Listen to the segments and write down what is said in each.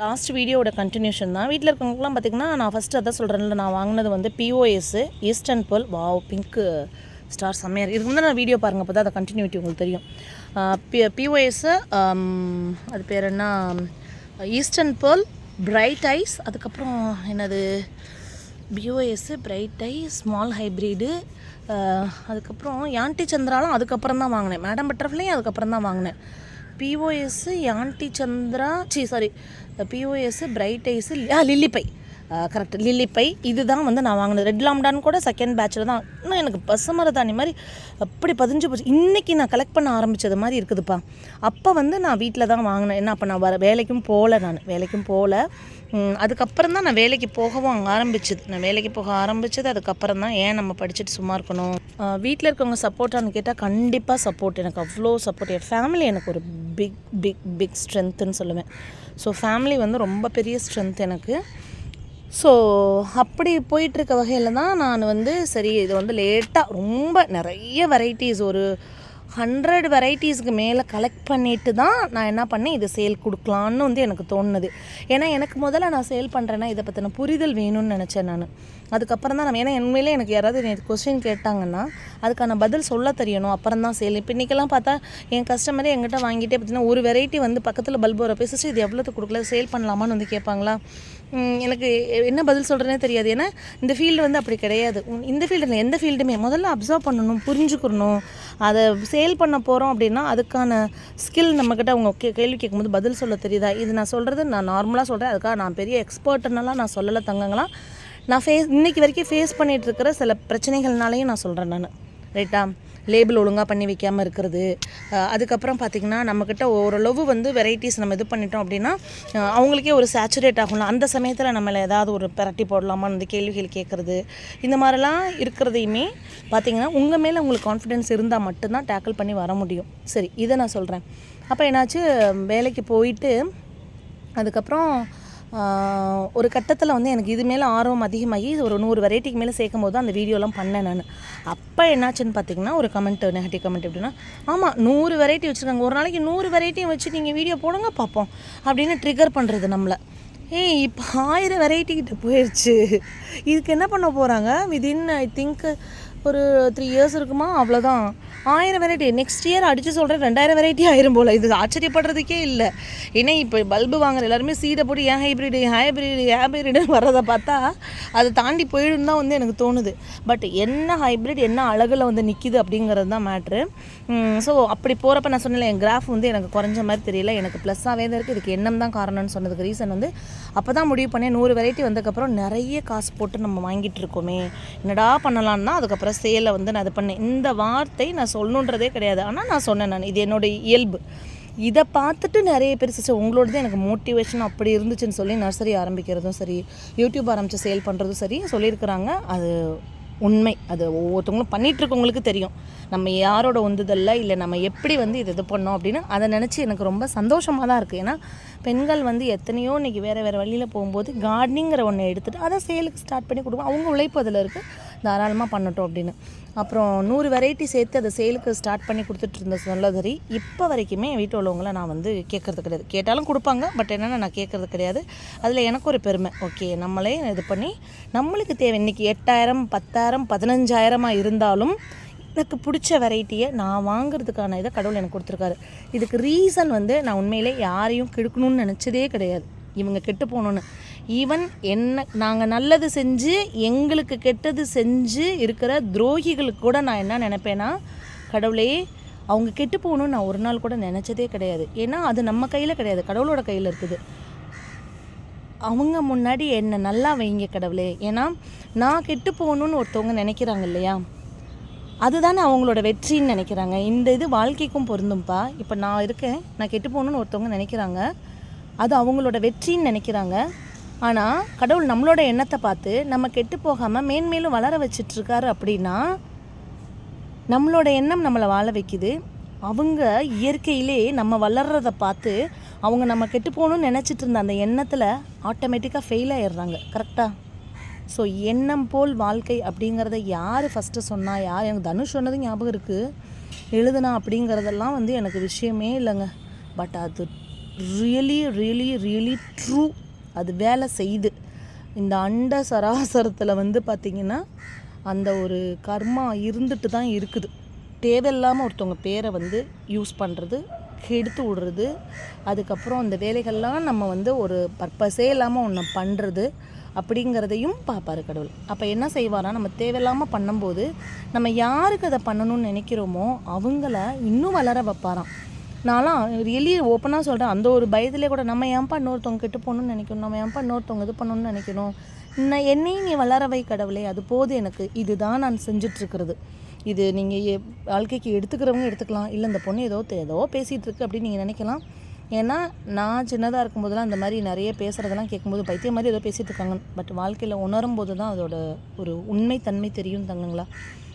Last வீடியோவோட continuation தான். வீட்டில் இருக்கவங்களுக்குலாம் பார்த்திங்கன்னா நான் ஃபஸ்ட்டு அதான் சொல்கிறேன்ல நான் வாங்கினது வந்து P O S eastern pearl wow pink star செம்மையாக இருக்குது இதுக்கு வந்து நான் வீடியோ பாருங்கள் அப்போ தான் அதை கண்டினியூட்டி உங்களுக்கு தெரியும். பி பிஓஎஸ்ஸு அது பேர் என்ன? ஈஸ்டர்ன் பேர்ல் பிரைட் ஐஸ் அதுக்கப்புறம் என்னது? POS bright eye small hybrid அதுக்கப்புறம் யான்டி சந்திராலாம் அதுக்கப்புறம் தான் வாங்கினேன். மேடம் பட்டர்ஃப்ளையும் அதுக்கப்புறம் தான் வாங்கினேன். பிஓஎஸ் யான்டி Chandra C sorry P O S bright eyes ஆ லில்லிப்பை கரெக்ட் லில்லிப்பை இதுதான் வந்து நான் வாங்கினது. ரெட் லாம்டான் கூட செகண்ட் பேட்சில் தான். இன்னும் எனக்கு பசுமரதாணி மாதிரி அப்படி பதிஞ்சு போச்சு. இன்றைக்கி நான் கலெக்ட் பண்ண ஆரம்பித்தது மாதிரி இருக்குதுப்பா. அப்போ வந்து நான் வீட்டில் தான் வாங்கினேன். என்ன அப்போ நான் வர வேலைக்கும் போகல நான். வேலைக்கும் போகல அதுக்கப்புறம் தான் நான் வேலைக்கு போகவும் அங்கே ஆரம்பிச்சது. நான் வேலைக்கு போக ஆரம்பிச்சது அதுக்கப்புறம் தான் ஏன் நம்ம படிச்சுட்டு சும்மா இருக்கணும்? வீட்டில் இருக்கவங்க சப்போர்ட்டான்னு கேட்டால் கண்டிப்பாக சப்போர்ட் எனக்கு அவ்வளோ சப்போர்ட் என் ஃபேமிலி எனக்கு ஒரு பிக் பிக் பிக் ஸ்ட்ரென்த்துன்னு சொல்லுவேன். ஸோ ஃபேமிலி வந்து ரொம்ப பெரிய ஸ்ட்ரென்த் எனக்கு. ஸோ அப்படி போயிட்டுருக்க வகையில் தான் நான் வந்து சரி இது வந்து லேட்டாக ரொம்ப நிறைய வெரைட்டிஸ் ஒரு ஹண்ட்ரட் வெரைட்டிஸ்க்கு மேலே கலெக்ட் பண்ணிட்டு தான் நான் என்ன பண்ணேன் இது சேல் கொடுக்கலான்னு வந்து எனக்கு தோணுது. ஏன்னா எனக்கு முதல்ல நான் சேல் பண்ணுறேன்னா இதை பற்றின புரிதல் வேணும்னு நினச்சேன் நான். அதுக்கப்புறம் தான் நம்ம ஏன்னா உண்மையிலே எனக்கு யாராவது கொஸ்டின் கேட்டாங்கன்னா அதுக்கான பதில் சொல்ல தெரியணும். அப்புறம் தான் சேல் இப்போ இன்றைக்கெல்லாம் பார்த்தா என் கஸ்டமரே எங்கிட்ட வாங்கிட்டே பார்த்தீங்கன்னா ஒரு வெரைட்டி வந்து பக்கத்தில் பல்போரை வர பேசிச்சு இது எவ்வளோத்துக்கு கொடுக்கல? சேல் பண்ணலாமான்னு வந்து கேட்பாங்களா? எனக்கு என்ன பதில் சொல்கிறேனே தெரியாது. ஏன்னா இந்த ஃபீல்டு வந்து அப்படி கிடையாது. இந்த ஃபீல்டு எந்த ஃபீல்டுமே முதல்ல அப்சர்வ் பண்ணணும் புரிஞ்சுக்கணும். அதை சேல் பண்ண போகிறோம் அப்படின்னா அதுக்கான ஸ்கில் நம்மக்கிட்ட அவங்க கே கேள்வி கேட்கும்போது பதில் சொல்ல தெரியுதா? இது நான் சொல்கிறது நான் நார்மலாக சொல்கிறேன் அதுக்காக நான் பெரிய எக்ஸ்பர்ட்னாலாம் நான் சொல்லலை தங்கங்களாம் நான் ஃபேஸ் இன்றைக்கி வரைக்கும் ஃபேஸ் பண்ணிகிட்டு இருக்கிற சில பிரச்சனைகள்னாலையும் நான் சொல்கிறேன் நான். ரைட்டா லேபிள் ஒழுங்காக பண்ணி வைக்காமல் இருக்கிறது. அதுக்கப்புறம் பார்த்திங்கன்னா நம்மக்கிட்ட ஓரளவு வந்து வெரைட்டிஸ் நம்ம இது பண்ணிட்டோம் அப்படின்னா அவங்களுக்கே ஒரு சேச்சுரேட் ஆகும்ல. அந்த சமயத்தில் நம்மளை ஏதாவது ஒரு பெரட்டி போடலாமான்னு வந்து கேள்விகள் கேட்குறது இந்த மாதிரிலாம் இருக்கிறதையுமே பார்த்திங்கன்னா உங்கள் மேலே உங்களுக்கு கான்ஃபிடென்ஸ் இருந்தால் மட்டும்தான் டேக்கிள் பண்ணி வர முடியும். சரி இதை நான் சொல்கிறேன் அப்போ என்னாச்சு வேலைக்கு போயிட்டு அதுக்கப்புறம் ஒரு கட்டத்தில் வந்து எனக்கு இது மேலே ஆர்வம் அதிகமாகி ஒரு நூறு வெரைட்டிக்கு மேலே சேர்க்கும் போது தான் அந்த வீடியோலாம் பண்ணேன் நான். அப்போ என்னாச்சுன்னு பார்த்தீங்கன்னா ஒரு கமெண்ட் நெகட்டிவ் கமெண்ட் எப்படின்னா ஆமாம் நூறு வெரைட்டி வச்சுருக்காங்க. ஒரு நாளைக்கு நூறு வெரைட்டியும் வச்சு நீங்கள் வீடியோ போடுங்க பார்ப்போம் அப்படின்னு ட்ரிகர் பண்ணுறது நம்மளை. ஏய் இப்போ ஆயிரம் வெரைட்டி கிட்ட போயிடுச்சு இதுக்கு என்ன பண்ண போகிறாங்க விதின் ஐ திங்க் ஒரு த்ரீ இயர்ஸ் இருக்குமா? அவ்வளோதான் ஆயிரம் வெரைட்டி நெக்ஸ்ட் இயர் அடித்து சொல்கிறேன் ரெண்டாயிரம் வெரைட்டி ஆயிரும் போல். இது ஆச்சரியப்படுறதுக்கே இல்லை. ஏன்னா இப்போ பல்பு வாங்குற எல்லாருமே சீடை போட்டு ஏன் ஹைப்ரிடு ஹைப்ரிடு ஹைப்ரிடு வர்றதை பார்த்தா அதை தாண்டி போயிடும் தான் வந்து எனக்கு தோணுது. பட் என்ன ஹைப்ரிட் என்ன அழகில் வந்து நிற்கிது அப்படிங்கிறது தான் மேட்ரு ஸோ அப்படி போகிறப்ப நான் சொன்னேன் என் கிராஃப் வந்து எனக்கு குறைஞ்ச மாதிரி தெரியல. எனக்கு ப்ளஸ்ஸாகவே தான் இருக்குது இதுக்கு எண்ணம் தான் காரணம்னு சொன்னதுக்கு ரீசன் வந்து அப்போ தான் முடிவு பண்ணேன் நூறு வெரைட்டி வந்ததுக்கப்புறம் நிறைய காசு போட்டு நம்ம வாங்கிட்டு இருக்கோமே. என்னடா பண்ணலான்னா அதுக்கப்புறம் சேலை வந்து நான் இது பண்ணேன். இந்த வார்த்தை நான் சொல்லணுன்றதே கிடையாது. ஆனால் நான் சொன்னேன் நான் இது என்னோட இயல்பு. இதை பார்த்துட்டு நிறைய பேர் சிஸ்டர் உங்களோடது எனக்கு மோட்டிவேஷன் அப்படி இருந்துச்சுன்னு சொல்லி நர்சரி ஆரம்பிக்கிறதும் சரி யூடியூப் ஆரம்பித்து சேல் பண்ணுறதும் சரி சொல்லியிருக்கிறாங்க. அது உண்மை. அது ஒவ்வொருத்தவங்களும் பண்ணிட்டு இருக்கவங்களுக்கு தெரியும். நம்ம யாரோட உந்துதல்ல இல்லை நம்ம எப்படி வந்து இது இது பண்ணோம் அப்படின்னு அதை நினச்சி எனக்கு ரொம்ப சந்தோஷமாக தான் இருக்குது ஏன்னா பெண்கள் வந்து எத்தனையோ இன்றைக்கி வேறு வேறு வழியில் போகும்போது கார்டனிங்கிற ஒன்று எடுத்துகிட்டு அதை சேலுக்கு ஸ்டார்ட் பண்ணி கொடுப்போம். அவங்க உழைப்பு அதில் இருக்குது தாராளமாக பண்ணட்டும் அப்படின்னு. அப்புறம் நூறு வெரைட்டி சேர்த்து அதை சேலுக்கு ஸ்டார்ட் பண்ணி கொடுத்துட்டு இருந்த சொல்லதரி இப்போ வரைக்குமே வீட்டில் உள்ளவங்கள நான் வந்து கேட்குறது கிடையாது. கேட்டாலும் கொடுப்பாங்க பட் என்னென்னா நான் கேட்குறது கிடையாது. அதில் எனக்கு ஒரு பெருமை. ஓகே நம்மளே இது பண்ணி நம்மளுக்கு தேவை இன்றைக்கி எட்டாயிரம் பத்தாயிரம் பதினஞ்சாயிரமாக இருந்தாலும் எனக்கு பிடிச்ச வெரைட்டியை நான் வாங்குறதுக்கான இதை கடவுள் எனக்கு கொடுத்துருக்காரு. இதுக்கு ரீசன் வந்து நான் உண்மையிலே யாரையும் கெடுக்கணும்னு நினச்சதே கிடையாது. இவங்க கெட்டு போகணுன்னு ஈவன் என்ன நாங்கள் நல்லது செஞ்சு எங்களுக்கு கெட்டது செஞ்சு இருக்கிற துரோகிகளுக்கு கூட நான் என்ன நினைப்பேன்னா கடவுளே அவங்க கெட்டு போகணும்னு நான் ஒரு நாள் கூட நினச்சதே கிடையாது. ஏன்னா அது நம்ம கையில் கிடையாது. கடவுளோட கையில் இருக்குது. அவங்க முன்னாடி என்னை நல்லா வைங்க கடவுளே. ஏன்னா நான் கெட்டு போகணும்னு ஒருத்தவங்க நினைக்கிறாங்க இல்லையா? அதுதானே அவங்களோட வெற்றின்னு நினைக்கிறாங்க. இந்த இது வாழ்க்கைக்கும் பொருந்தும்ப்பா இப்போ நான் இருக்கேன். நான் கெட்டு போகணும்னு ஒருத்தவங்க நினைக்கிறாங்க. அது அவங்களோட வெற்றின்னு நினைக்கிறாங்க. ஆனால் கடவுள் நம்மளோட எண்ணத்தை பார்த்து நம்ம கெட்டு போகாமல் மேன்மேலும் வளர வச்சிட்ருக்காரு அப்படின்னா நம்மளோட எண்ணம் நம்மளை வாழ வைக்குது. அவங்க இயற்கையிலே நம்ம வளர்கிறத பார்த்து அவங்க நம்ம கெட்டு போகணும்னு நினச்சிட்டு இருந்த அந்த எண்ணத்தில் ஆட்டோமேட்டிக்காக ஃபெயில் ஆயிடுறாங்க கரெக்டாக ஸோ எண்ணம் போல் வாழ்க்கை அப்படிங்கிறத யார் ஃபஸ்ட்டு சொன்னா யார்? எனக்கு தனுஷ் சொன்னது ஞாபகம் இருக்குது எழுதுனா அப்படிங்கிறதெல்லாம் வந்து எனக்கு விஷயமே இல்லைங்க. பட் அது ரியலி ரியலி ரியலி ட்ரூ அது வேலை செய்து. இந்த அண்ட சராசரத்தில் வந்து பார்த்திங்கன்னா அந்த ஒரு கர்மா இருந்துட்டு தான் இருக்குது. தேவையில்லாமல் ஒருத்தவங்க பேரை வந்து யூஸ் பண்ணுறது கெடுத்து விடுறது அதுக்கப்புறம் அந்த வேலைகள்லாம் நம்ம வந்து ஒரு பர்பஸே இல்லாமல் ஒன்று பண்ணுறது அப்படிங்கிறதையும் பார்ப்பாரு கடவுள். அப்போ என்ன செய்வாரா நம்ம தேவையில்லாமல் பண்ணும்போது நம்ம யாருக்கு அதை பண்ணணும்னு நினைக்கிறோமோ அவங்கள இன்னும் வளர வைப்பாராம். நான்லாம் ரியலி ஓப்பனாக சொல்கிறேன் அந்த ஒரு பயத்திலே கூட நம்ம ஏன்பா இன்னொருத்தவங்க கெட்டு போகணும்னு நினைக்கணும்? நம்ம ஏன்ப்பா இன்னொருத்தவங்க இது பண்ணணும்னு நினைக்கணும்? நான் என்னையும் நீ வளர வை கடவுளே. அது போது எனக்கு. இதுதான் நான் செஞ்சிட்ருக்கிறது இது நீங்கள் வாழ்க்கைக்கு எடுத்துக்கிறவங்க எடுத்துக்கலாம். இல்லை இந்த பொண்ணு ஏதோ ஏதோ பேசிகிட்டு இருக்கு அப்படின்னு நீங்கள் நினைக்கலாம். ஏன்னா நான் சின்னதாக இருக்கும்போதெல்லாம் அந்த மாதிரி நிறைய பேசுகிறதெல்லாம் கேட்கும்போது பைத்தியம் மாதிரி ஏதோ பேசிகிட்டு இருக்காங்க பட் வாழ்க்கையில் உணரும் போது தான் அதோட ஒரு உண்மை தன்மை தெரியும் தங்கங்களா.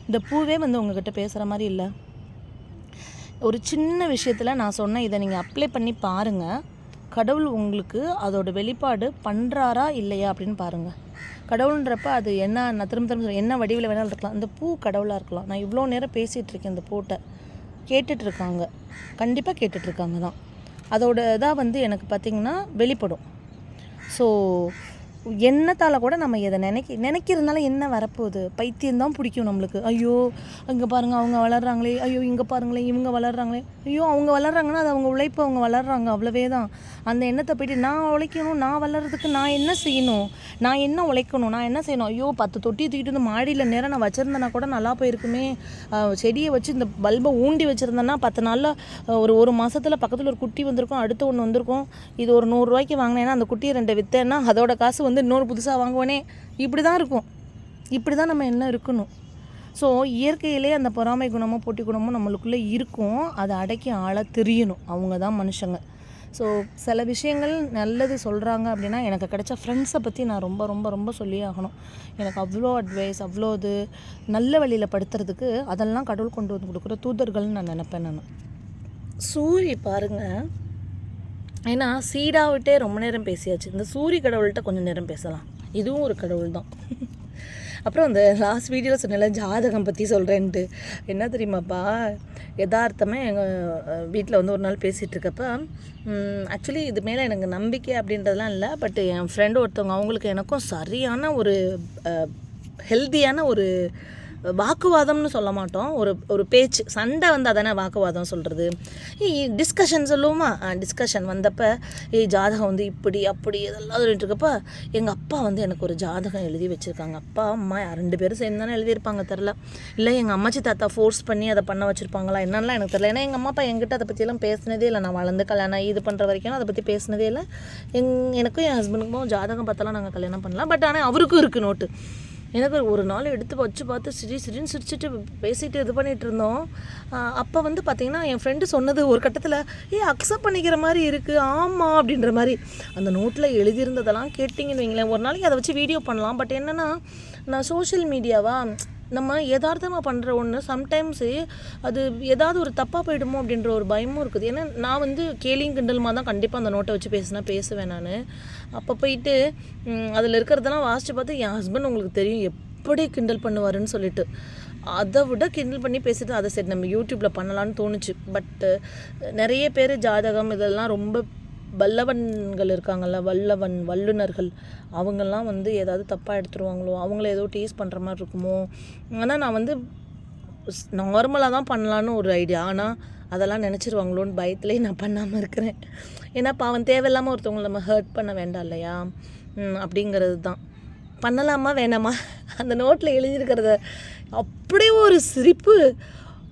இந்த பூவே வந்து உங்ககிட்ட பேசுகிற மாதிரி இல்லை. ஒரு சின்ன விஷயத்தில் நான் சொன்ன இதை நீங்கள் அப்ளை பண்ணி பாருங்கள் கடவுள் உங்களுக்கு அதோட வெளிப்பாடு பண்ணுறாரா இல்லையா அப்படின்னு பாருங்கள் கடவுள்ன்றப்ப அது என்ன நான் திரும்ப திரும்ப என்ன வடிவில் வேணாலும் இருக்கலாம். இந்த பூ கடவுளாக இருக்கலாம். நான் இவ்வளோ நேரம் பேசிகிட்ருக்கேன் அந்த இந்த பூட்டை. கேட்டுட்ருக்காங்க கண்டிப்பாக கேட்டுட்ருக்காங்க தான். அதோட இதாக வந்து எனக்கு பார்த்திங்கன்னா வெளிப்படும். ஸோ எண்ணத்தால் கூட நம்ம இதை நினைக்க நினைக்கிறதுனால என்ன வரப்போகுது? பைத்தியம்தான் பிடிக்கும் நம்மளுக்கு. ஐயோ அங்கே பாருங்கள் அவங்க வளர்றாங்களே. ஐயோ இங்கே பாருங்களே இவங்க வளர்றாங்களே. ஐயோ அவங்க வளர்றாங்கன்னா அது அவங்க உழைப்பு அவங்க வளர்றாங்க அவ்வளவே தான். அந்த எண்ணத்தை போய்ட்டு நான் உழைக்கணும் நான் வளர்றதுக்கு நான் என்ன செய்யணும்? நான் என்ன உழைக்கணும்? நான் என்ன செய்யணும்? ஐயோ பத்து தொட்டி தூக்கிட்டு வந்து மாடியில் நேரம் நான் வச்சுருந்தேன்னா கூட நல்லா போயிருக்குமே. செடியை வச்சு இந்த பல்பை ஊண்டி வச்சுருந்தேன்னா பத்து நாளில் ஒரு ஒரு மாதத்தில் பக்கத்தில் ஒரு குட்டி வந்திருக்கும் அடுத்து ஒன்று வந்திருக்கும். இது ஒரு நூறுரூவாய்க்கு வாங்கினேன்னா அந்த குட்டியை ரெண்டு விற்றேன்னா அதோட காசு வந்து இன்னொரு புதுசாக வாங்குவேனே இப்படி தான் இருக்கும். இப்படி தான் நம்ம என்ன இருக்கணும். ஸோ இயற்கையிலே அந்த பொறாமை குணமும் போட்டி குணமும் நம்மளுக்குள்ளே இருக்கும். அதை அடக்கி ஆளாக தெரியணும். அவங்க தான் மனுஷங்க. ஸோ சில விஷயங்கள் நல்லது சொல்கிறாங்க அப்படின்னா எனக்கு கிடைச்ச ஃப்ரெண்ட்ஸை பற்றி நான் ரொம்ப ரொம்ப ரொம்ப சொல்லியே ஆகணும். எனக்கு அவ்வளோ அட்வைஸ் அவ்வளோ இது நல்ல வழியில் படுத்துறதுக்கு அதெல்லாம் கடவுள் கொண்டு வந்து கொடுக்குற தூதர்கள்னு நான் நினப்பேன் நான். சூரி பாருங்கள் ஏன்னா சீடாவிட்டே ரொம்ப நேரம் பேசியாச்சு. இந்த சூரிய கடவுள்கிட்ட கொஞ்சம் நேரம் பேசலாம். இதுவும் ஒரு கடவுள் தான். அப்புறம் அந்த லாஸ்ட் வீடியோவில் சொன்னல ஜாதகம் பற்றி சொல்கிறேன்ட்டு என்ன தெரியுமாப்பா? யதார்த்தமே எங்கள் வீட்டில் வந்து ஒரு நாள் பேசிகிட்டு இருக்கப்ப ஆக்சுவலி இது மேலே எனக்கு நம்பிக்கை அப்படின்றதெல்லாம் இல்லை. பட் என் ஃப்ரெண்டு ஒருத்தவங்க அவங்களுக்கு எனக்கும் சரியான ஒரு ஹெல்த்தியான ஒரு வாக்குவாதம்னு சொல்ல மாட்டோம். ஒரு ஒரு பேச்சு சண்டை வந்தால் தானே வாக்குவாதம் சொல்கிறது டிஸ்கஷன் சொல்லுவோமா? டிஸ்கஷன் வந்தப்போ ஏய் ஜாதகம் வந்து இப்படி அப்படி இதெல்லாம் சொல்லிட்டு இருக்கப்போ எங்கள் அப்பா வந்து எனக்கு ஒரு ஜாதகம் எழுதி வச்சுருக்காங்க. அப்பா அம்மா ரெண்டு பேரும் சேர்ந்து தானே எழுதியிருப்பாங்க தெரில இல்லை எங்கள் அம்மாச்சி தாத்தா ஃபோர்ஸ் பண்ணி அதை பண்ண வச்சுருப்பாங்களா என்னென்னலாம் எனக்கு தெரியல. ஏன்னா எங்கள் அம்மா அப்பா என்கிட்ட அதை பற்றியெல்லாம் பேசினதே இல்லை. நான் வளர்ந்து கல்யாணம் இது பண்ணுற வரைக்கும் அதை பற்றி பேசினதே இல்லை. எங் எனக்கும் என் ஹஸ்பண்டுக்கும் ஜாதகம் பார்த்தாலாம் நாங்கள் கல்யாணம் பண்ணலாம். பட் ஆனால் அவருக்கும் இருக்குது நோட்டு எனக்கு ஒரு நாள் எடுத்து வச்சு பார்த்து சிரி சிரின்னு சிரிச்சிட்டு பேசிட்டு இது பண்ணிட்டு இருந்தோம். அப்போ வந்து பார்த்தீங்கன்னா என் ஃப்ரெண்டு சொன்னது ஒரு கட்டத்தில் ஏ அக்செப்ட் பண்ணிக்கிற மாதிரி இருக்குது ஆமாம் அப்படின்ற மாதிரி. அந்த நோட்டில் எழுதியிருந்ததெல்லாம் கேட்டிங்கன்னு வைங்களேன். ஒரு நாளைக்கு அதை வச்சு வீடியோ பண்ணலாம். பட் என்னென்னா நான் சோஷியல் மீடியாவா நம்ம யதார்த்தமாக பண்ணுற ஒன்று சம்டைம்ஸு அது ஏதாவது ஒரு தப்பாக போயிடுமோ அப்படின்ற ஒரு பயமும் இருக்குது. ஏன்னா நான் வந்து கேலியும் கிண்டலுமா தான் கண்டிப்பாக அந்த நோட்டை வச்சு பேசினா பேசுவேன் நான். அப்போ போயிட்டு அதில் இருக்கிறதெல்லாம் வாசித்து பார்த்து என் ஹஸ்பண்ட் உங்களுக்கு தெரியும் எப்படி கிண்டல் பண்ணுவாருன்னு சொல்லிட்டு. அதை விட கிண்டல் பண்ணி பேசிட்டு அதை சரி நம்ம யூடியூப்பில் பண்ணலான்னு தோணுச்சு. பட்டு நிறைய பேர் ஜாதகம் இதெல்லாம் ரொம்ப வல்லவன்கள் இருக்காங்கல்ல வல்லவன் வல்லுனர்கள் அவங்கெல்லாம் வந்து ஏதாவது தப்பாக எடுத்துருவாங்களோ அவங்கள ஏதோ டீஸ் பண்ணுற மாதிரி இருக்குமோ? ஆனால் நான் வந்து நார்மலாக தான் பண்ணலான்னு ஒரு ஐடியா ஆனால் அதெல்லாம் நினச்சிருவாங்களோன்னு பயத்துலேயே நான் பண்ணாமல் இருக்கிறேன். ஏன்னா பாவம் தேவையில்லாமல் ஒருத்தவங்களை நம்ம ஹர்ட் பண்ண வேண்டாம் இல்லையா? அப்படிங்கிறது தான். பண்ணலாமா வேணாமா? அந்த நோட்டில் எழுதியிருக்கிறத அப்படியே ஒரு சிரிப்பு.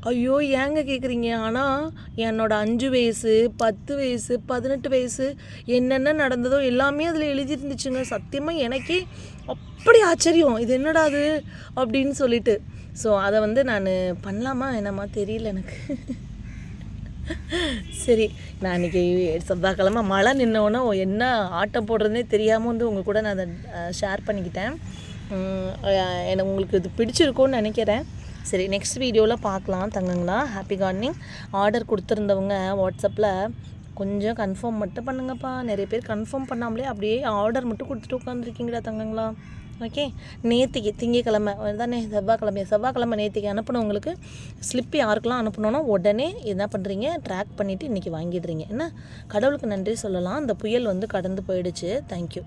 ஐயோ ஏங்க கேட்குறீங்க ஆனால் என்னோட அஞ்சு வயசு பத்து வயசு பதினெட்டு வயசு என்னென்ன நடந்ததோ எல்லாமே அதில் எழுதியிருந்துச்சுங்க சத்தியமாக எனக்கே அப்படி ஆச்சரியம். இது என்னடா அது? அப்படின்னு சொல்லிட்டு. ஸோ அதை வந்து நான் பண்ணலாமா என்னம்மா தெரியல எனக்கு. சரி நான் இன்றைக்கி செவ்வாய்க்கிழமை மழை நின்னோன்னே என்ன ஆட்டம் போடுறதுனே தெரியாமல் வந்து உங்கள் கூட நான் அதை ஷேர் பண்ணிக்கிட்டேன். எனக்கு உங்களுக்கு இது பிடிச்சிருக்கும்னு நினைக்கிறேன். சரி நெக்ஸ்ட் வீடியோவில் பார்க்கலாம் தங்கங்களா. ஹாப்பி கார்டனிங் ஆர்டர் கொடுத்துருந்தவங்க வாட்ஸ்அப்பில் கொஞ்சம் கன்ஃபார்ம் மட்டும் பண்ணுங்கப்பா. நிறைய பேர் கன்ஃபார்ம் பண்ணாமலே அப்படியே ஆர்டர் மட்டும் கொடுத்துட்டு உட்காந்துருக்கீங்களா தங்கங்களா. ஓகே நேத்திக்கு திங்கக்கிழமை தானே செவ்வாய்க்கிழமை செவ்வாய்க்கிழமை நேத்திக்கு அனுப்பினவங்களுக்கு ஸ்லிப் யாருக்கெல்லாம் அனுப்பணும்னா உடனே என்ன பண்ணுறீங்க ட்ராக் பண்ணிவிட்டு இன்றைக்கி வாங்கிடுறீங்க. என்ன? கடவுளுக்கு நன்றி சொல்லலாம். அந்த புயல் வந்து கடந்து போயிடுச்சு. தேங்க்யூ